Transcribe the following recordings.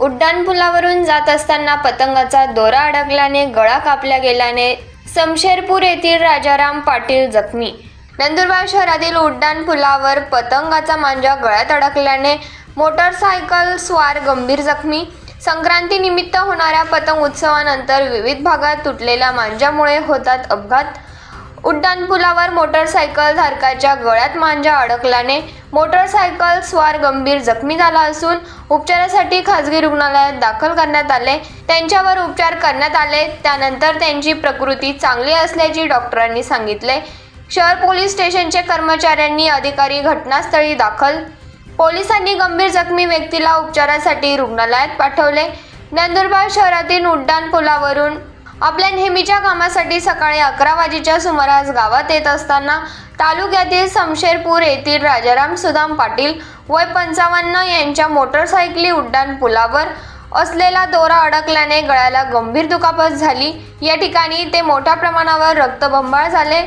उड्डाणपुलावरून जात असताना पतंगाचा दोरा अडकल्याने गळा कापला गेल्याने समशेरपूर येथील राजाराम पाटील जखमी. नंदुरबार शहरातील उड्डाणपुलावर पतंगाचा मांजा गळ्यात अडकल्याने मोटरसायकल स्वार गंभीर जखमी. संक्रांतीनिमित्त होणाऱ्या पतंग उत्सवानंतर विविध भागात तुटलेल्या मांजामुळे होतात अपघात. उड्डाणपुलावर मोटरसायकल धारकाच्या गळ्यात मांजा अडकल्याने मोटरसायकल स्वार गंभीर जखमी झाला असून उपचारासाठी खासगी रुग्णालयात दाखल करण्यात आले. त्यांच्यावर उपचार करण्यात आले. त्यानंतर त्यांची प्रकृती चांगली असल्याचे डॉक्टरांनी सांगितले. शहर पोलीस स्टेशनचे कर्मचाऱ्यांनी अधिकारी घटनास्थळी दाखल. पोलिसांनी गंभीर जखमी व्यक्तीला उपचारासाठी रुग्णालयात पाठवले. नंदुरबार शहरातील उड्डाणपुलावरून आपल्या नेहमीच्या कामासाठी सकाळी अकरा वाजेच्या सुमारास गावात येत असताना तालुक्यातील समशेरपूर येथील राजाराम सुदाम पाटील वय पंचावन्न यांच्या मोटरसायकली उड्डाण पुलावर असलेला दोरा अडकल्याने गळ्याला गंभीर दुखापत झाली. या ठिकाणी ते मोठ्या प्रमाणावर रक्तबंबाळ झाले.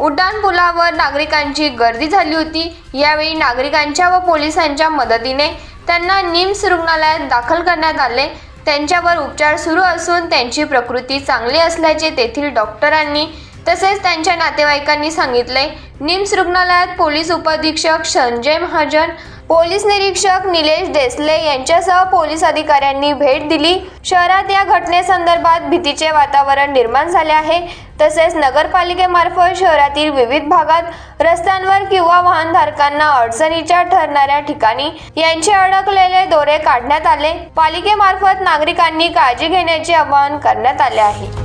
उड्डाण पुलावर नागरिकांची गर्दी झाली होती. यावेळी नागरिकांच्या व पोलिसांच्या मदतीने त्यांना निम्स रुग्णालयात दाखल करण्यात आले. त्यांच्यावर उपचार सुरू असून त्यांची प्रकृती चांगली असल्याचे तेथील डॉक्टरांनी तसेच त्यांच्या नातेवाईकांनी सांगितले निम्स रुग्णालयात पोलीस उपअधीक्षक संजय महाजन पोलीस निरीक्षक निलेश देसले यांच्यासह पोलीस अधिकाऱ्यांनी भेट दिली. शहरात या घटनेसंदर्भात भीतीचे वातावरण निर्माण झाले आहे. तसेच नगरपालिकेमार्फत शहरातील विविध भागात रस्त्यांवर किंवा वाहनधारकांना अडचणीच्या ठरणाऱ्या ठिकाणी यांचे अडकलेले दोरे काढण्यात आले. पालिकेमार्फत नागरिकांनी काळजी घेण्याचे आवाहन करण्यात आले आहे.